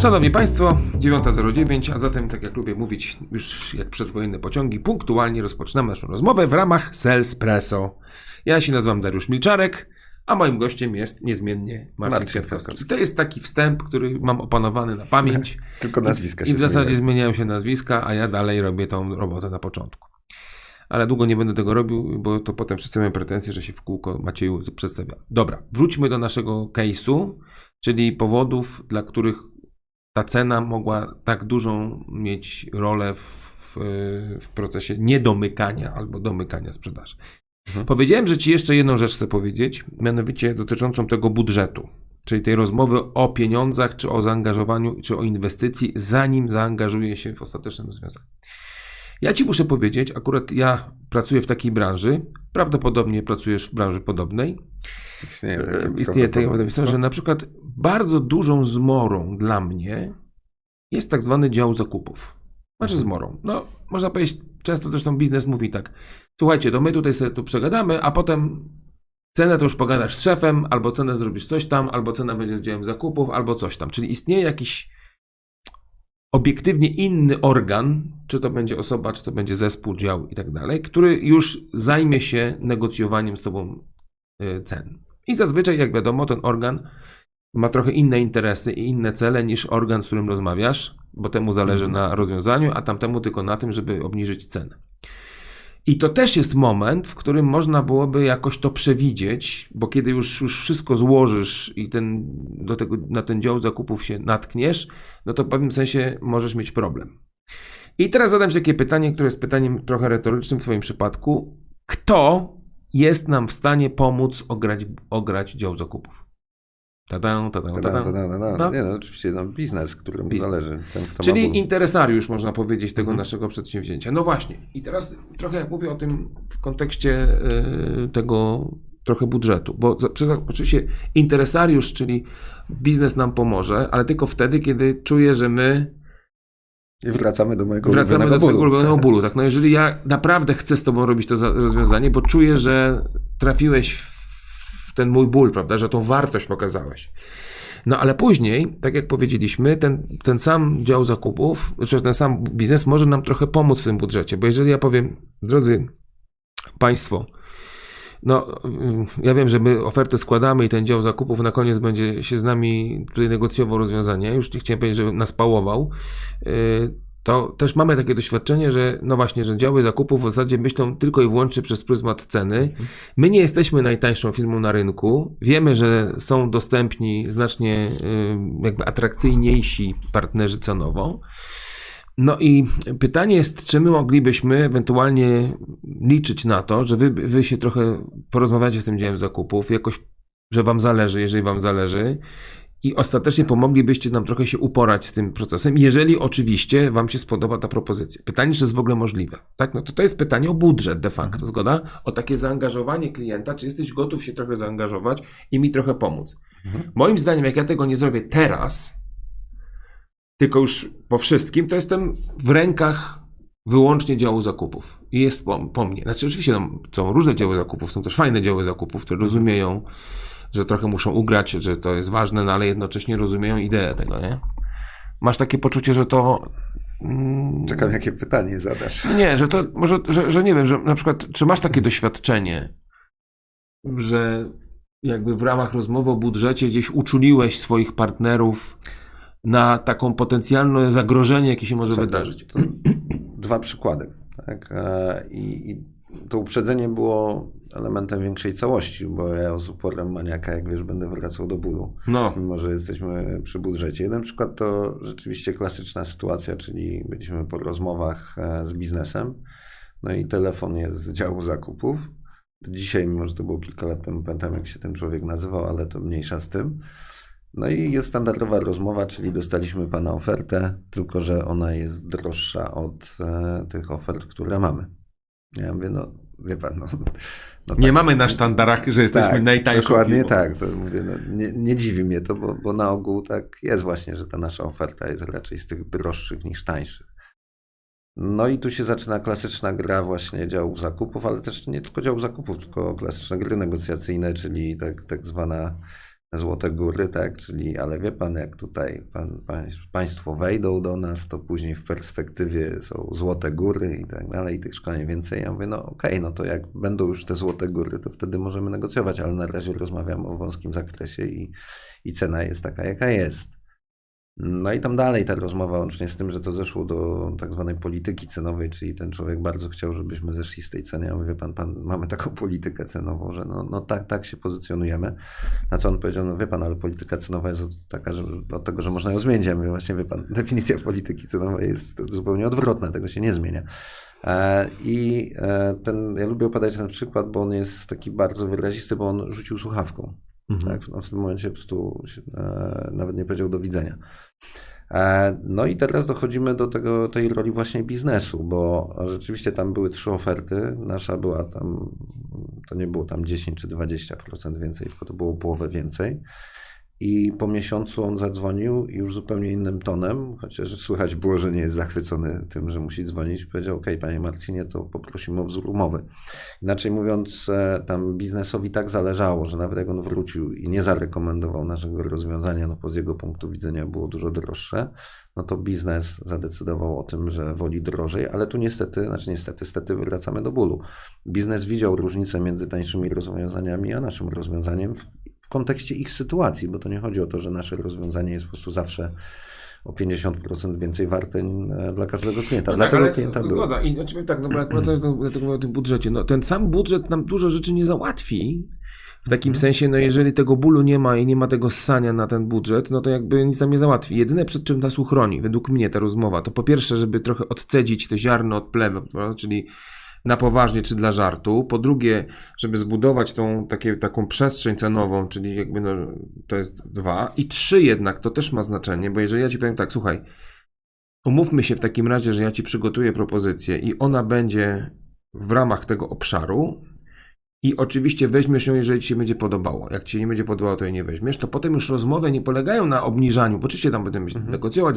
Szanowni Państwo, 9.09, a zatem, tak jak lubię mówić, już jak przedwojenne pociągi, punktualnie rozpoczynamy naszą rozmowę w ramach Selspresso. Ja się nazywam Dariusz Milczarek, a moim gościem jest niezmiennie Marcin, Marcin Kwiatkowski. Kwiatkowski. To jest taki wstęp, który mam opanowany na pamięć. Tylko nazwiska się I w zasadzie zmieniają. zmieniają się nazwiska, a ja dalej robię tą robotę na początku. Ale długo nie będę tego robił, bo to potem wszyscy mają pretensje, że się w kółko Macieju przedstawia. Dobra, wróćmy do naszego case'u, czyli powodów, dla których ta cena mogła tak dużą mieć rolę w, w procesie niedomykania albo domykania sprzedaży. Mhm. Powiedziałem, że Ci jeszcze jedną rzecz chcę powiedzieć, mianowicie dotyczącą tego budżetu, czyli tej rozmowy o pieniądzach, czy o zaangażowaniu, czy o inwestycji, zanim zaangażuje się w ostateczne rozwiązanie. Ja Ci muszę powiedzieć, akurat ja pracuję w takiej branży, prawdopodobnie pracujesz w branży podobnej, Istnieje E, takie Istnieje takie prawdopodobieństwo, że na przykład bardzo dużą zmorą dla mnie jest tak zwany dział zakupów. Znaczy Mhm. zmorą. No, można powiedzieć, często zresztą biznes mówi tak, słuchajcie, to my tutaj sobie tu przegadamy, a potem cenę to już pogadasz z szefem, albo cenę zrobisz coś tam, albo cena będzie działem zakupów, albo coś tam. Czyli istnieje jakiś obiektywnie inny organ, czy to będzie osoba, czy to będzie zespół, dział i tak dalej, który już zajmie się negocjowaniem z tobą y, cen. I zazwyczaj, jak wiadomo, ten organ ma trochę inne interesy i inne cele niż organ, z którym rozmawiasz, bo temu zależy na rozwiązaniu, a tamtemu tylko na tym, żeby obniżyć cenę. I to też jest moment, w którym można byłoby jakoś to przewidzieć, bo kiedy już, już wszystko złożysz i ten, do tego, na ten dział zakupów się natkniesz, no to w pewnym sensie możesz mieć problem. I teraz zadam Ci takie pytanie, które jest pytaniem trochę retorycznym w Twoim przypadku. Kto jest nam w stanie pomóc ograć, ograć dział zakupów? Tada, tada, Ta, tada. ta. Nie, no, oczywiście no, biznes, którym Biznes. zależy. Ten, kto Czyli ma interesariusz, można powiedzieć, tego Mhm. naszego przedsięwzięcia. No właśnie. I teraz trochę jak mówię o tym w kontekście y, tego trochę budżetu, bo przez- oczywiście interesariusz, czyli biznes nam pomoże, ale tylko wtedy, kiedy czuje, że my I wracamy do mojego wracamy do twojego bólu. ulubionego bólu. Tak? No jeżeli ja naprawdę chcę z tobą robić to za- rozwiązanie, bo czuję, że trafiłeś w ten mój ból, prawda, że tą wartość pokazałeś. No ale później, tak jak powiedzieliśmy, ten, ten sam dział zakupów, czy ten sam biznes może nam trochę pomóc w tym budżecie, bo jeżeli ja powiem, drodzy Państwo, no, ym, ja wiem, że my ofertę składamy i ten dział zakupów na koniec będzie się z nami tutaj negocjował rozwiązanie. Już nie chciałem powiedzieć, że nas pałował. Yy, To też mamy takie doświadczenie, że no właśnie, że działy zakupów w zasadzie myślą tylko i wyłącznie przez pryzmat ceny. My nie jesteśmy najtańszą firmą na rynku. Wiemy, że są dostępni znacznie yy, jakby atrakcyjniejsi partnerzy cenowo. No i pytanie jest, czy my moglibyśmy ewentualnie liczyć na to, że wy, wy się trochę porozmawiacie z tym działem zakupów, jakoś, że wam zależy, jeżeli wam zależy i ostatecznie pomoglibyście nam trochę się uporać z tym procesem, jeżeli oczywiście wam się spodoba ta propozycja. Pytanie, czy jest w ogóle możliwe. Tak? No to to jest pytanie o budżet de facto, zgoda? O takie zaangażowanie klienta, czy jesteś gotów się trochę zaangażować i mi trochę pomóc. Mhm. Moim zdaniem, jak ja tego nie zrobię teraz, tylko już po wszystkim, to jestem w rękach wyłącznie działu zakupów. I jest po, po mnie. Znaczy, oczywiście no, są różne działy zakupów, są też fajne działy zakupów, które rozumieją, że trochę muszą ugrać, że to jest ważne, no ale jednocześnie rozumieją ideę tego, nie? Masz takie poczucie, że to. mm, Czekam, jakie pytanie zadasz. nie, że to może, że, że nie wiem, że na przykład, czy masz takie doświadczenie, że jakby w ramach rozmowy o budżecie gdzieś uczuliłeś swoich partnerów na taką potencjalne zagrożenie, jakie się może Słuchaj, wydarzyć? to Dwa przykłady. Tak? E, I, I to uprzedzenie było elementem większej całości, bo ja z uporem maniaka, jak wiesz, będę wracał do bólu. No, mimo że jesteśmy przy budżecie. Jeden przykład to rzeczywiście klasyczna sytuacja, czyli byliśmy po rozmowach e, z biznesem, no i telefon jest z działu zakupów. Dzisiaj, mimo że to było kilka lat temu, pamiętam jak się ten człowiek nazywał, ale to mniejsza z tym. No i jest standardowa rozmowa, czyli dostaliśmy Pana ofertę, tylko że ona jest droższa od e, tych ofert, które mamy. Ja mówię, no wie Pan, no, no nie tak. mamy na sztandarach, że jesteśmy Tak, najtańszą Dokładnie firmą. tak. To mówię, no, nie, nie dziwi mnie to, bo, bo na ogół tak jest właśnie, że ta nasza oferta jest raczej z tych droższych niż tańszych. No i tu się zaczyna klasyczna gra właśnie działów zakupów, ale też nie tylko działów zakupów, tylko klasyczne gry negocjacyjne, czyli tak, tak zwana złote góry, tak? Czyli, ale wie pan, jak tutaj pan, pań- państwo wejdą do nas, to później w perspektywie są złote góry i tak dalej, i tych szkoleń więcej. Ja mówię, no okej, no to jak będą już te złote góry, to wtedy możemy negocjować, ale na razie rozmawiamy o wąskim zakresie i, i cena jest taka, jaka jest. No i tam dalej ta rozmowa, łącznie z tym, że to zeszło do tak zwanej polityki cenowej, czyli ten człowiek bardzo chciał, żebyśmy zeszli z tej ceny. Ja mówię, pan, pan, mamy taką politykę cenową, że no, no tak, tak się pozycjonujemy. Na co on powiedział, no wie pan, ale polityka cenowa jest taka, że od tego, że można ją zmienić. Ja mówię, właśnie wie pan, definicja polityki cenowej jest zupełnie odwrotna, tego się nie zmienia. E, I e, ten, ja lubię opadać ten przykład, bo on jest taki bardzo wyrazisty, bo on rzucił słuchawką. Mhm. Tak, no w tym momencie po prostu e, nawet nie powiedział do widzenia. E, no i teraz dochodzimy do tego, tej roli właśnie biznesu, bo rzeczywiście tam były trzy oferty. Nasza była tam, to nie było tam 10 czy 20% więcej, tylko to było połowę więcej. I po miesiącu on zadzwonił już zupełnie innym tonem, chociaż słychać było, że nie jest zachwycony tym, że musi dzwonić. Powiedział: OK, panie Marcinie, to poprosimy o wzór umowy. Inaczej mówiąc, e, tam biznesowi tak zależało, że nawet jak on wrócił i nie zarekomendował naszego rozwiązania, no bo z jego punktu widzenia było dużo droższe, no to biznes zadecydował o tym, że woli drożej, ale tu niestety, znaczy niestety, stety wracamy do bólu. Biznes widział różnicę między tańszymi rozwiązaniami a naszym rozwiązaniem kontekście ich sytuacji, bo to nie chodzi o to, że nasze rozwiązanie jest po prostu zawsze o 50% więcej warte e, dla każdego klienta. No dla tak, tego klienta było. Zgoda. I znaczy, tak, no bo jak wracając do, dlatego mówię o tym budżecie, no ten sam budżet nam dużo rzeczy nie załatwi. W takim Mhm. sensie, no jeżeli tego bólu nie ma i nie ma tego ssania na ten budżet, no to jakby nic nam nie załatwi. Jedyne przed czym nas uchroni, według mnie ta rozmowa, to po pierwsze, żeby trochę odcedzić to ziarno od prawda? czyli na poważnie czy dla żartu. Po drugie, żeby zbudować tą takie, taką przestrzeń cenową, czyli jakby no, to jest dwa. I trzy jednak, to też ma znaczenie, bo jeżeli ja ci powiem tak, słuchaj, umówmy się w takim razie, że ja ci przygotuję propozycję i ona będzie w ramach tego obszaru i oczywiście weźmiesz ją, jeżeli ci się będzie podobało. Jak ci się nie będzie podobało, to jej nie weźmiesz, to potem już rozmowy nie polegają na obniżaniu, bo oczywiście tam będziemy Mhm. negocjować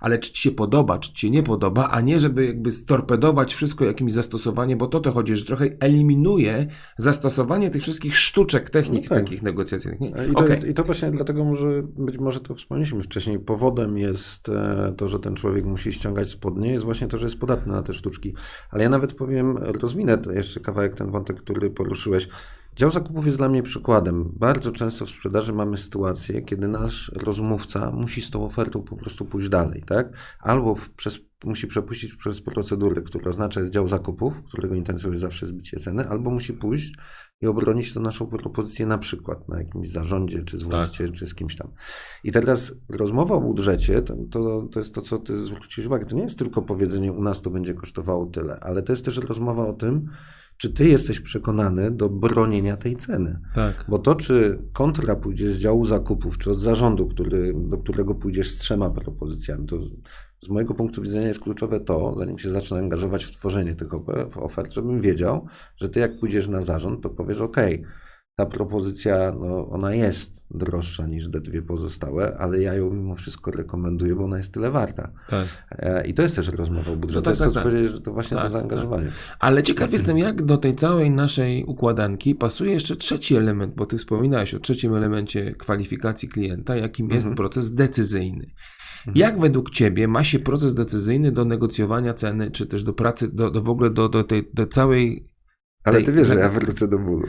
ale czy ci się podoba, czy ci się nie podoba, a nie żeby jakby storpedować wszystko jakimś zastosowaniem, bo to to chodzi, że trochę eliminuje zastosowanie tych wszystkich sztuczek, technik No tak. takich negocjacyjnych. Nie? I to, Okej. I to właśnie dlatego może, być może to wspomnieliśmy wcześniej, powodem jest e, to, że ten człowiek musi ściągać spodnie, jest właśnie to, że jest podatny na te sztuczki. Ale ja nawet powiem, rozwinę to jeszcze kawałek ten wątek, który poruszyłeś. Dział zakupów jest dla mnie przykładem. Bardzo często w sprzedaży mamy sytuację, kiedy nasz rozmówca musi z tą ofertą po prostu pójść dalej, tak? Albo w, przez, musi przepuścić przez procedurę, która oznacza jest dział zakupów, którego intencją jest zawsze zbicie ceny, albo musi pójść i obronić tę naszą propozycję na przykład na jakimś zarządzie, czy z właścicielem, czy z kimś tam. I teraz rozmowa o budżecie, to, to, to jest to, co ty zwróciłeś uwagę, to nie jest tylko powiedzenie, u nas to będzie kosztowało tyle, ale to jest też rozmowa o tym, czy ty jesteś przekonany do bronienia tej ceny. Tak. Bo to, czy kontra pójdzie z działu zakupów, czy od zarządu, który, do którego pójdziesz z trzema propozycjami, to z mojego punktu widzenia jest kluczowe to, zanim się zacznę angażować w tworzenie tych ofert, żebym wiedział, że ty jak pójdziesz na zarząd, to powiesz, ok, ta propozycja, no, ona jest droższa niż te dwie pozostałe, ale ja ją mimo wszystko rekomenduję, bo ona jest tyle warta. tak. E, I to jest też rozmowa o budżecie. No tak, to jest tak, to, tak. że to właśnie Tak, to zaangażowanie. Ale ciekaw jestem, jak do tej całej naszej układanki pasuje jeszcze trzeci element, bo ty wspominałeś o trzecim elemencie kwalifikacji klienta, jakim jest Mhm. proces decyzyjny. Jak według ciebie ma się proces decyzyjny do negocjowania ceny, czy też do pracy, do, do w ogóle do, do tej do całej. Ale ty wiesz, że ja wrócę do bólu.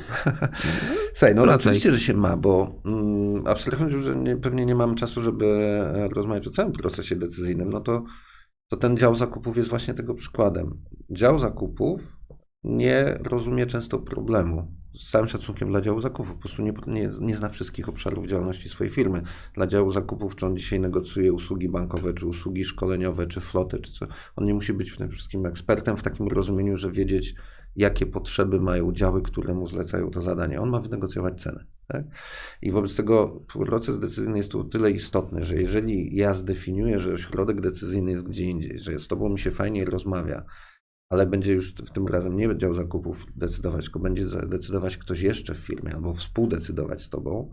Słuchaj, no Wracaj. oczywiście, że się ma, bo mm, abstrahując już, że nie, pewnie nie mam czasu, żeby e, rozmawiać o całym procesie decyzyjnym, no to, to ten dział zakupów jest właśnie tego przykładem. Dział zakupów nie rozumie często problemu. Z całym szacunkiem dla działu zakupów, po prostu nie, nie, nie zna wszystkich obszarów działalności swojej firmy. Dla działu zakupów, czy on dzisiaj negocjuje usługi bankowe, czy usługi szkoleniowe, czy floty, czy co, on nie musi być w tym wszystkim ekspertem w takim rozumieniu, że wiedzieć, jakie potrzeby mają działy, które mu zlecają to zadanie. On ma wynegocjować cenę. Tak? I wobec tego proces decyzyjny jest tu tyle istotny, że jeżeli ja zdefiniuję, że ośrodek decyzyjny jest gdzie indziej, że z tobą mi się fajnie rozmawia, ale będzie już w tym razem nie dział zakupów decydować, tylko będzie decydować ktoś jeszcze w firmie albo współdecydować z tobą,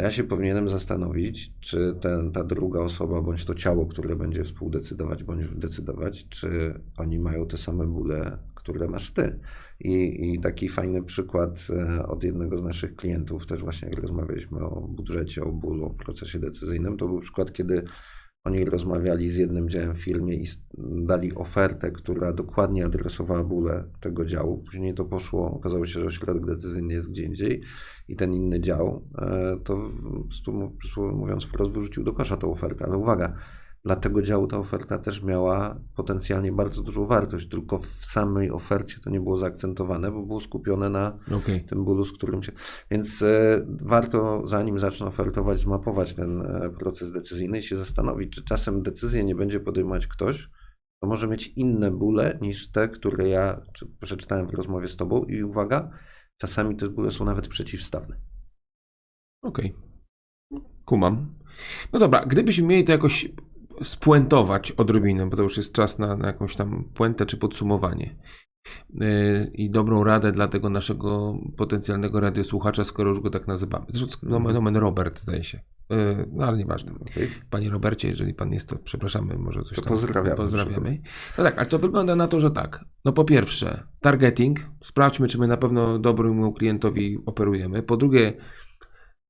to ja się powinienem zastanowić, czy ten, ta druga osoba, bądź to ciało, które będzie współdecydować, bądź decydować, czy oni mają te same bóle, które masz ty. I, I taki fajny przykład e, od jednego z naszych klientów, też właśnie jak rozmawialiśmy o budżecie, o bólu, o procesie decyzyjnym, to był przykład, kiedy oni rozmawiali z jednym działem w firmie i dali ofertę, która dokładnie adresowała bóle tego działu. Później to poszło, okazało się, że ośrodek decyzyjny jest gdzie indziej i ten inny dział, e, to mówiąc wprost wyrzucił do kosza tą ofertę. Ale uwaga, dla tego działu ta oferta też miała potencjalnie bardzo dużą wartość, tylko w samej ofercie to nie było zaakcentowane, bo było skupione na Okej. tym bólu, z którym się. Więc e, warto, zanim zacznę ofertować, zmapować ten e, proces decyzyjny i się zastanowić, czy czasem decyzję nie będzie podejmować ktoś, kto może mieć inne bóle niż te, które ja czy, przeczytałem w rozmowie z Tobą. I uwaga, czasami te bóle są nawet przeciwstawne. Okej. Kumam. No dobra, gdybyśmy mieli to jakoś spuentować odrobinę, bo to już jest czas na, na jakąś tam puentę czy podsumowanie. Yy, I dobrą radę dla tego naszego potencjalnego radiosłuchacza, skoro już go tak nazywamy. Zresztą nomen, nomen Robert, zdaje się. Yy, No ale nieważne. Okay? Panie Robercie, jeżeli pan jest, to przepraszamy, może coś To tam pozdrawiamy pozdrawiamy. No tak, ale to wygląda na to, że tak. No po pierwsze, targeting. Sprawdźmy, czy my na pewno dobremu klientowi operujemy. Po drugie,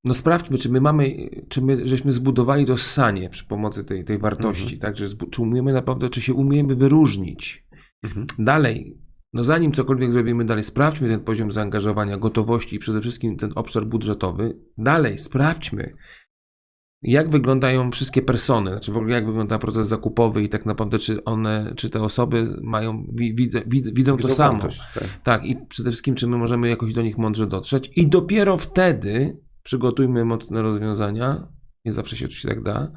no sprawdźmy, czy my mamy, czy my żeśmy zbudowali to ssanie przy pomocy tej, tej wartości, tak? Że czy umiemy naprawdę, czy się umiemy wyróżnić. Mhm. Dalej, no zanim cokolwiek zrobimy dalej, sprawdźmy ten poziom zaangażowania, gotowości i przede wszystkim ten obszar budżetowy. Dalej, sprawdźmy, jak wyglądają wszystkie persony, znaczy w ogóle jak wygląda proces zakupowy i tak naprawdę czy one, czy te osoby mają, wi, widzę, widzą, widzą to Widzą samo. wartość, tak. Tak, i przede wszystkim, czy my możemy jakoś do nich mądrze dotrzeć. I dopiero wtedy przygotujmy mocne rozwiązania. Nie zawsze się oczywiście tak da.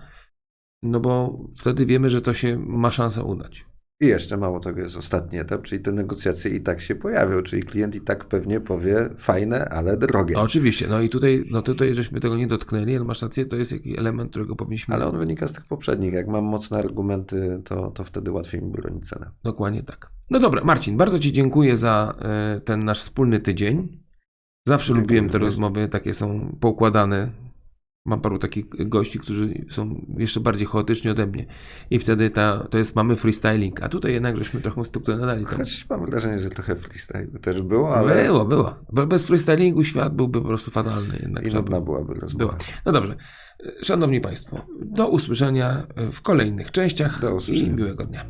No bo wtedy wiemy, że to się ma szansę udać. I jeszcze mało tego jest ostatni etap, czyli te negocjacje i tak się pojawią, czyli klient i tak pewnie powie fajne, ale drogie. No, oczywiście, no i tutaj, no tutaj żeśmy tego nie dotknęli, ale masz rację, to jest jakiś element, którego powinniśmy. Ale on wynika z tych poprzednich. Jak mam mocne argumenty, to, to wtedy łatwiej mi bronić cenę. Dokładnie tak. No dobra, Marcin, bardzo Ci dziękuję za e, ten nasz wspólny tydzień. Zawsze lubiłem te rozmowy, takie są poukładane. Mam paru takich gości, którzy są jeszcze bardziej chaotyczni ode mnie. I wtedy ta, to jest, mamy freestyling, a tutaj jednak żeśmy trochę strukturę nadali. Tam. Choć mam wrażenie, że trochę freestyle też było, ale Było, było. Bo Bez freestylingu świat byłby po prostu fatalny. Jednak i nudna by- byłaby rozmowa. była. No dobrze. Szanowni Państwo, do usłyszenia w kolejnych częściach Do usłyszenia. i miłego dnia.